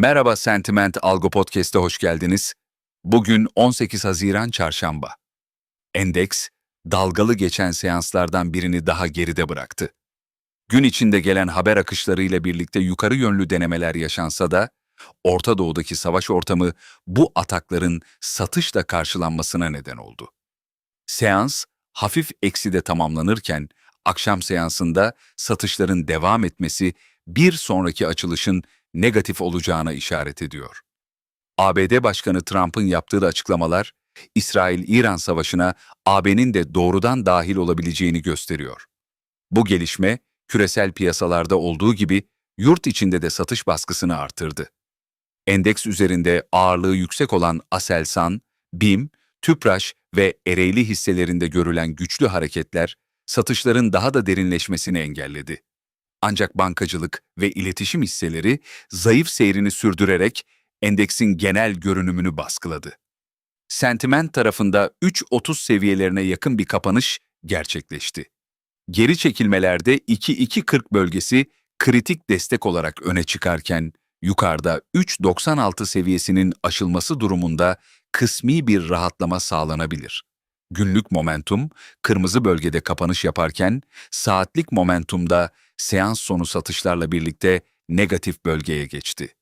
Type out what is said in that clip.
Merhaba Sentiment Algo Podcast'e hoş geldiniz. Bugün 18 Haziran Çarşamba. Endeks, dalgalı geçen seanslardan birini daha geride bıraktı. Gün içinde gelen haber akışlarıyla birlikte yukarı yönlü denemeler yaşansa da, Orta Doğu'daki savaş ortamı bu atakların satışla karşılanmasına neden oldu. Seans, hafif ekside tamamlanırken, akşam seansında satışların devam etmesi bir sonraki açılışın negatif olacağına işaret ediyor. ABD Başkanı Trump'ın yaptığı açıklamalar, İsrail-İran savaşına AB'nin de doğrudan dahil olabileceğini gösteriyor. Bu gelişme, küresel piyasalarda olduğu gibi yurt içinde de satış baskısını artırdı. Endeks üzerinde ağırlığı yüksek olan Aselsan, BİM, Tüpraş ve Ereğli hisselerinde görülen güçlü hareketler, satışların daha da derinleşmesini engelledi. Ancak bankacılık ve iletişim hisseleri zayıf seyrini sürdürerek endeksin genel görünümünü baskıladı. Sentiment tarafında 3.30 seviyelerine yakın bir kapanış gerçekleşti. Geri çekilmelerde 2.240 bölgesi kritik destek olarak öne çıkarken yukarıda 3.96 seviyesinin aşılması durumunda kısmi bir rahatlama sağlanabilir. Günlük momentum kırmızı bölgede kapanış yaparken saatlik momentumda seans sonu satışlarla birlikte negatif bölgeye geçti.